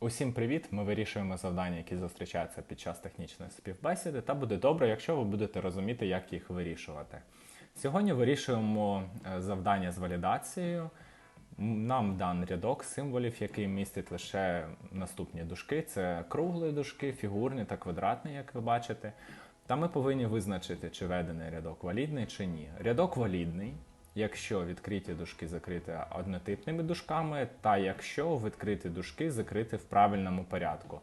Усім привіт! Ми вирішуємо завдання, які зустрічаються під час технічної співбесіди, та буде добре, якщо ви будете розуміти, як їх вирішувати. Сьогодні вирішуємо е, завдання з валідацією. Нам дан рядок символів, який містить лише наступні дужки: це круглі дужки, фігурні та квадратні, як ви бачите. Та ми повинні визначити, чи введений рядок валідний чи ні. Рядок валідний, якщо відкриті дужки закриті однотипними дужками, та якщо відкриті дужки закриті в правильному порядку.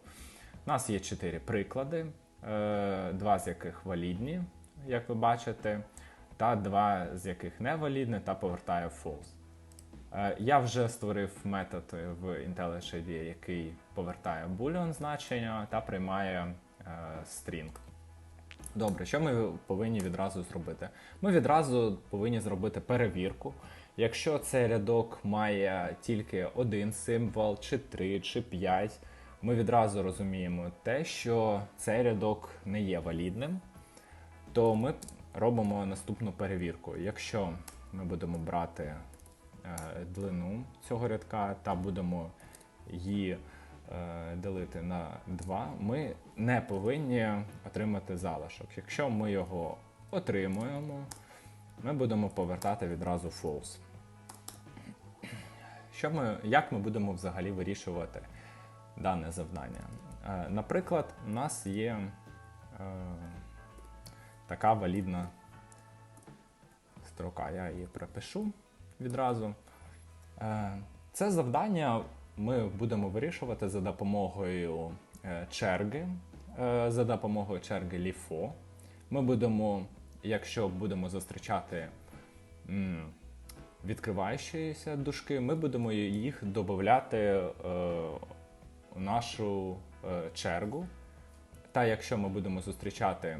У нас є чотири приклади, е, два з яких валідні, як ви бачите, та два з яких невалідні та повертає false. Е, Я вже створив метод в IntelliJ який повертає boolean значення та приймає е, string. Добре, що ми повинні відразу зробити? Ми відразу повинні зробити перевірку. Якщо цей рядок має тільки один символ, чи три, чи п'ять, ми відразу розуміємо те, що цей рядок не є валідним, то ми робимо наступну перевірку. Якщо ми будемо брати е, длину цього рядка та будемо її ділити на 2, ми не повинні отримати залишок. Якщо ми його отримуємо, ми будемо повертати відразу false. Що ми, як ми будемо взагалі вирішувати дане завдання? Е, наприклад, у нас є е, така валідна строка. Я її пропишу відразу. Е, Це завдання ми будемо вирішувати за допомогою е, черги, е, за допомогою черги LIFO. Ми будемо, якщо будемо зустрічати відкриваючіся дужки, ми будемо їх додати е, у нашу чергу. Та якщо ми будемо зустрічати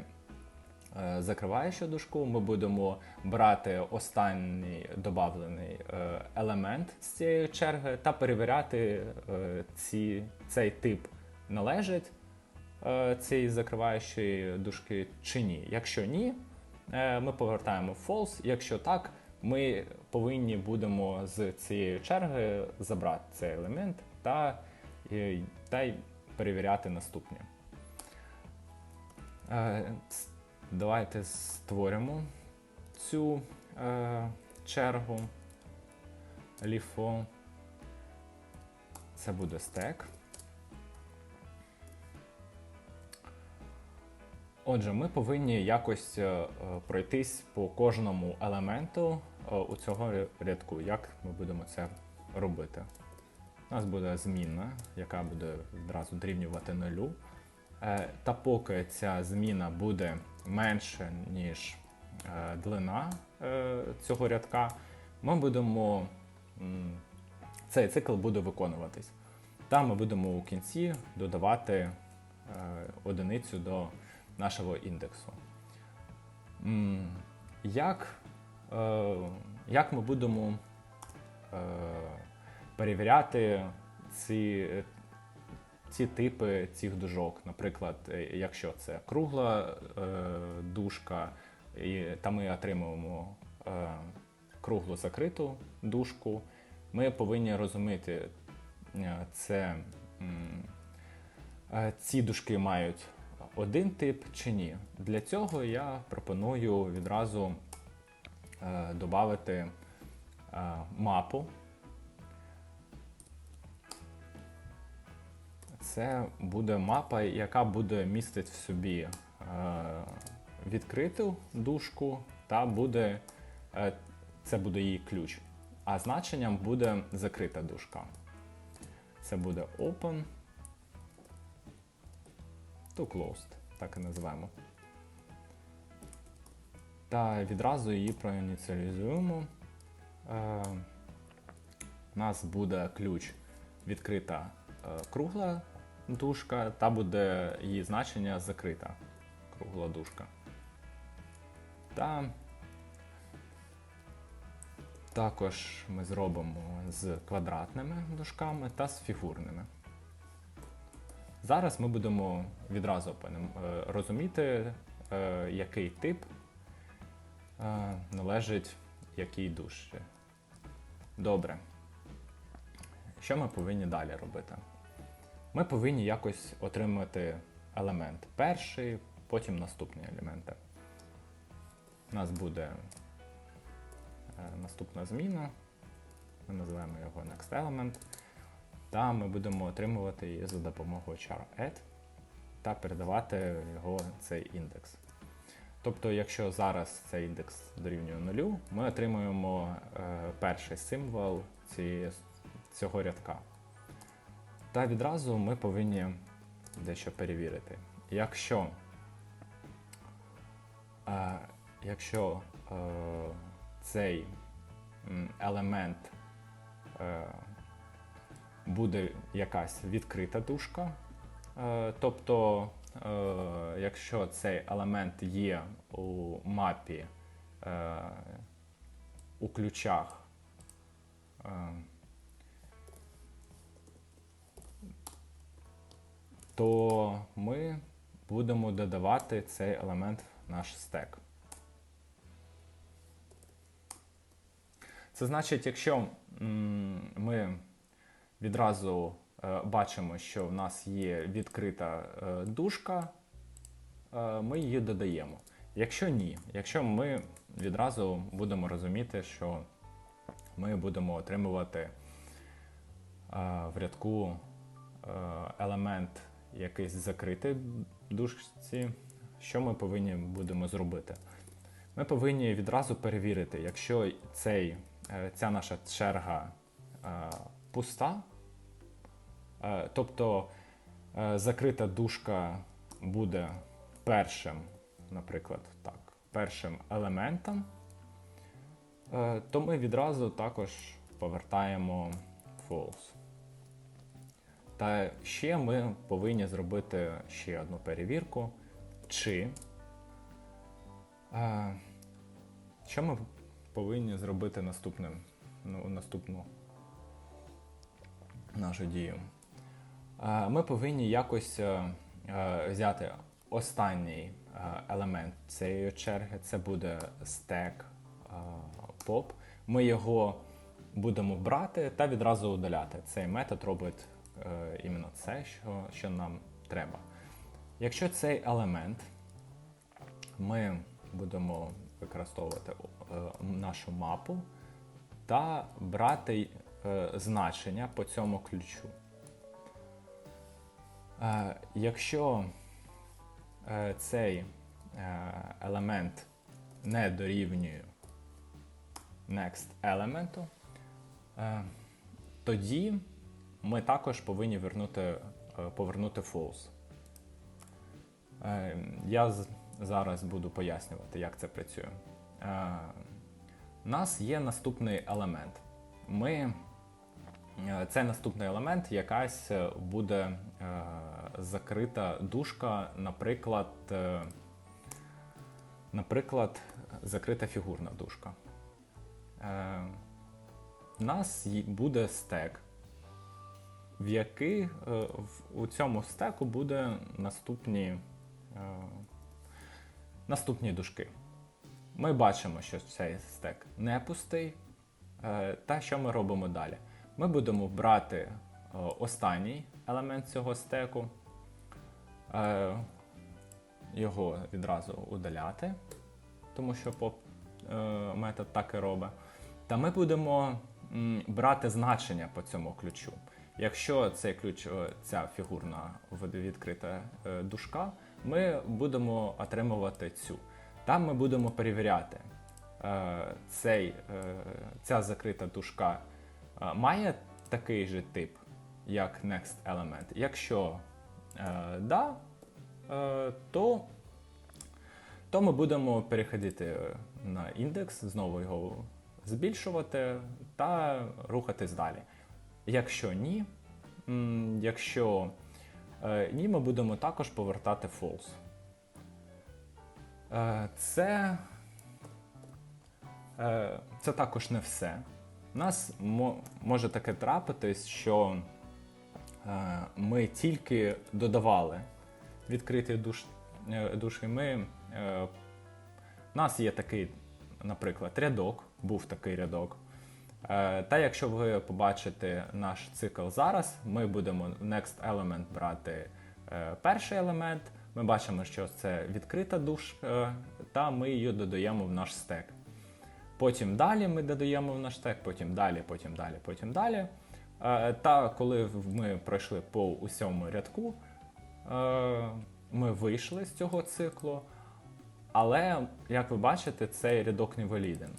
е, закриваючу дужку, ми будемо брати останній додавлений е, елемент з цієї черги та перевіряти, е, ці, цей тип належить цієї закриваючої дужки чи ні. Якщо ні, ми повертаємо false. Якщо так, ми повинні будемо з цієї черги забрати цей елемент та, та й перевіряти наступні. Давайте створимо цю е, чергу LIFO. Це буде стек. Отже, ми повинні якось е, пройтись по кожному елементу е, у цього рядку. Як ми будемо це робити? У нас буде змінна, яка буде одразу дорівнювати нулю. Е, Та поки ця зміна буде менше, ніж е, длина е, цього рядка, ми будемо цей цикл буде виконуватись. Та ми будемо у кінці додавати е, одиницю до нашого індексу. Як, як ми будемо перевіряти ці, ці типи цих дужок? Наприклад, е, якщо це кругла е, дужка, та ми отримуємо е, круглу закриту дужку, ми повинні розуміти, це, ці дужки мають один тип чи ні. Для цього я пропоную відразу додати мапу. Це буде мапа, яка буде містити в собі е, відкриту дужку, та буде, е, це буде її ключ. А значенням буде закрита дужка. Це буде open to closed, так і називаємо. Та відразу її проініціалізуємо. Е, у нас буде ключ відкрита е, кругла дужка, та буде її значення закрита кругла дужка. Та також ми зробимо з квадратними дужками та з фігурними. Зараз ми будемо відразу е, розуміти, е, який тип е, належить якій дужці. Добре. Що ми повинні далі робити? Ми повинні якось отримати елемент перший, потім наступні елементи. У нас буде е, наступна зміна. Ми називаємо його Next Element. Та ми будемо отримувати її за допомогою char add та передавати його цей індекс. Тобто, якщо зараз цей індекс дорівнює нулю, ми отримуємо е, перший символ цієї, цього рядка. Та відразу ми повинні дещо перевірити. Якщо, е, якщо е, цей елемент е, буде якась відкрита дужка, е, тобто, е, якщо цей елемент є у мапі е, у ключах. е, то ми будемо додавати цей елемент в наш стек. Це значить, якщо ми відразу е, бачимо, що в нас є відкрита е, дужка, е, ми її додаємо. Якщо ні, якщо ми відразу будемо розуміти, що ми будемо отримувати в рядку елемент якийсь закритий дужці, що ми повинні будемо зробити? Ми повинні відразу перевірити, якщо цей, е, ця наша черга е, пуста, е, тобто закрита дужка буде першим, наприклад, так, першим елементом, то ми відразу також повертаємо false. Та ще ми повинні зробити ще одну перевірку, чи е, що ми повинні зробити наступним, ну, наступну нашу дію. Е, Ми повинні якось е, е, взяти останній е, елемент цієї черги, це буде стек поп. Ми його будемо брати та відразу удаляти. Цей метод робить іменно це, що, що нам треба. Якщо цей елемент ми будемо використовувати е, нашу мапу та брати е, значення по цьому ключу. Е, якщо е, цей е, елемент не дорівнює next елементу, е, тоді ми також повинні вернути, е, повернути false. Е, Я зараз буду пояснювати, як це працює. Е, У нас є наступний елемент. Ми, е, цей наступний елемент якась е, буде е, закрита дужка, наприклад, е, наприклад, закрита фігурна дужка. Е, У нас буде стек, в який е, у цьому стеку буде наступні, е, наступні дужки. Ми бачимо, що цей стек не пустий. Е, Та що ми робимо далі? Ми будемо брати останній елемент цього стеку, його відразу удаляти, тому що поп е, метод так і робить. Та ми будемо брати значення по цьому ключу. Якщо цей ключ, е, ця фігурна відкрита е, дужка, ми будемо отримувати цю. Там ми будемо перевіряти, е, цей, ця закрита дужка має такий же тип, як next element. Якщо да, то, то ми будемо переходити на індекс, знову його збільшувати та рухатись далі. Якщо ні, якщо е, ні, ми будемо також повертати false. Е, Це, е, це також не все. У нас може таке трапитись, що ми тільки додавали відкриті душ, е, душі. Ми, у нас є такий, наприклад, рядок, був такий рядок. Е, Та якщо ви побачите наш цикл зараз, ми будемо Next Element брати е, перший елемент. Ми бачимо, що це відкрита дужка, та ми її додаємо в наш стек. Потім далі ми додаємо в наш стек, потім далі, потім далі, потім далі. Е, Та коли ми пройшли по усьому рядку, е, ми вийшли з цього циклу. Але, як ви бачите, цей рядок не валіден.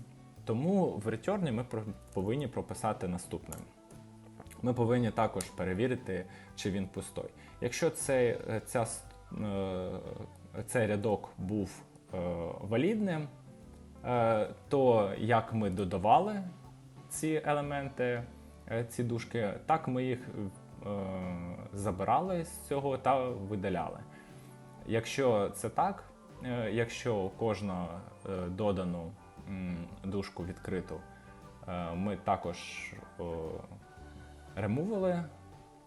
Тому в ретерні ми повинні прописати наступне. Ми повинні також перевірити, чи він пустой. Якщо цей, е, ця, е, цей рядок був е, валідним, то як ми додавали ці елементи, ці дужки, так ми їх забирали з цього та видаляли. Якщо це так, якщо кожну додану дужку відкриту е, ми також о, ремували,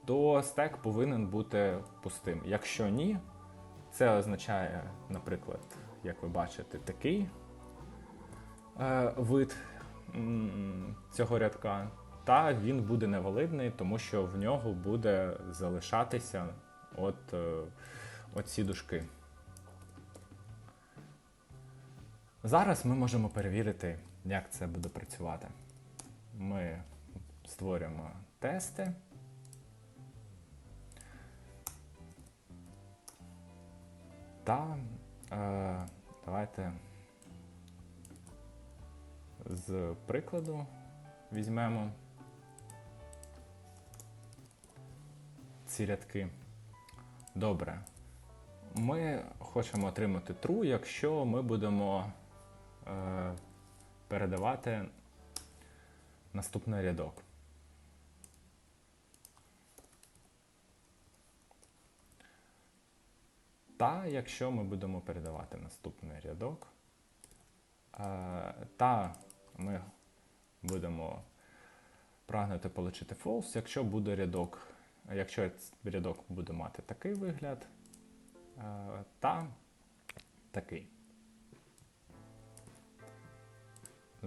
то стек повинен бути пустим. Якщо ні, це означає, наприклад, як ви бачите, такий е, вид цього рядка, та він буде невалидний, тому що в нього буде залишатися от, е, оці дужки. Зараз ми можемо перевірити, як це буде працювати. Ми створюємо тести. Та е, давайте з прикладу візьмемо ці рядки. Добре. Ми хочемо отримати true, якщо ми будемо передавати наступний рядок. Та якщо ми будемо передавати наступний рядок, е, та ми будемо прагнути отримати false, якщо буде рядок, якщо рядок буде мати такий вигляд, е, та такий.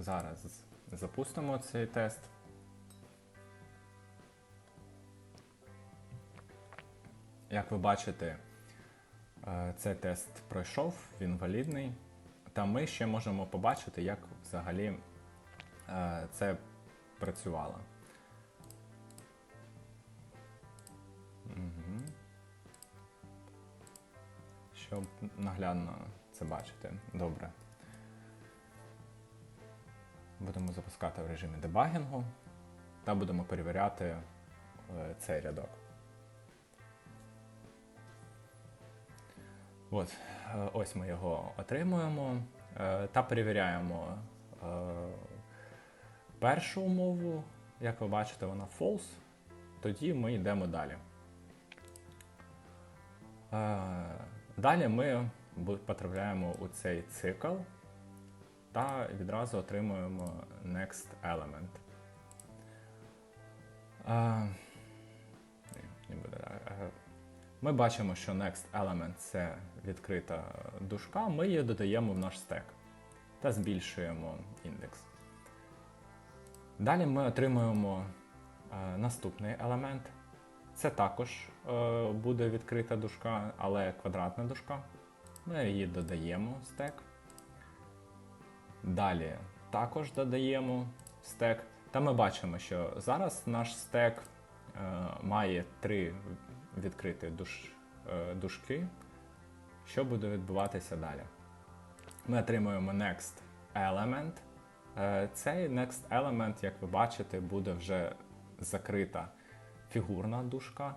Зараз запустимо цей тест. Як ви бачите, е, цей тест пройшов, він валідний. Та ми ще можемо побачити, як взагалі е, це працювало. Мгм. Щоб наглядно це бачити. Добре. Будемо запускати в режимі дебагінгу та будемо перевіряти е, цей рядок. От, е, ось ми його отримуємо е, та перевіряємо першу умову. Як ви бачите, вона false. Тоді ми йдемо далі. Далі ми потрапляємо у цей цикл та відразу отримуємо next element. Ми бачимо, що next element це відкрита дужка, ми її додаємо в наш стек та збільшуємо індекс. Далі ми отримуємо наступний елемент. Це також е, буде відкрита дужка, але квадратна дужка. Ми її додаємо в стек. Далі також додаємо стек. Та ми бачимо, що зараз наш стек е, має три відкриті душ, е, дужки. Що буде відбуватися далі? Ми отримуємо next element. Е, Цей next element, як ви бачите, буде вже закрита фігурна дужка.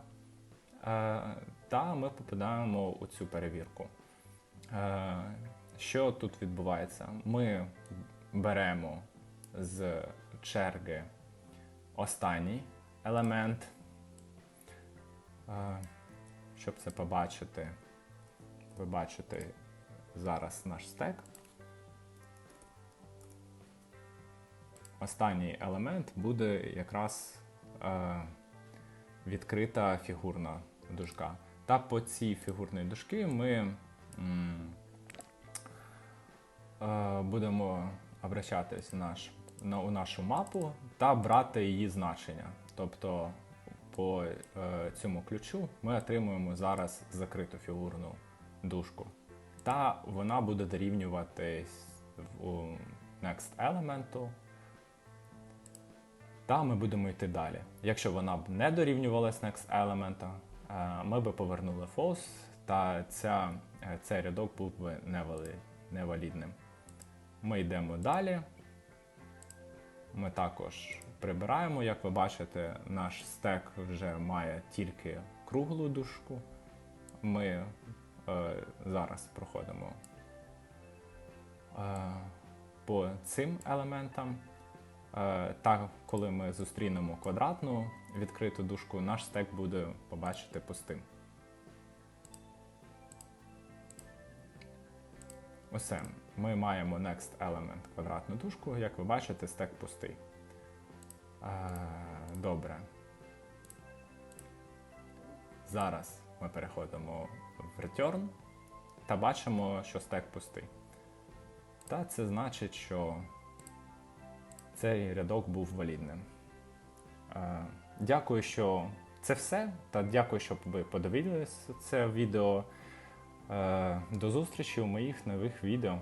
Е, Та ми попадаємо у цю перевірку. Е, Що тут відбувається? Ми беремо з черги останній елемент. Е, Щоб це побачити, ви бачите зараз наш стек. Останній елемент буде якраз е, відкрита фігурна дужка. Та по цій фігурній дужки ми м, будемо обращатись наш, на, у нашу мапу та брати її значення. Тобто по е, цьому ключу ми отримуємо зараз закриту фігурну дужку. Та вона буде дорівнюватись у next елементу. Та ми будемо йти далі. Якщо вона б не дорівнювалась next елемента, е, ми би повернули false, та ця, е, цей рядок був би невалідним. Ми йдемо далі. Ми також прибираємо. Як ви бачите, наш стек вже має тільки круглу дужку. Ми е, зараз проходимо е, по цим елементам. Е, та коли ми зустрінемо квадратну відкриту дужку, наш стек буде побачити пустим. Усе. Ми маємо next element квадратну дужку. Як ви бачите, стек пустий. Добре. Зараз ми переходимо в return та бачимо, що стек пустий. Та це значить, що цей рядок був валідним. Дякую, що це все. Та дякую, що ви подивились це відео. Е, До зустрічі у моїх нових відео.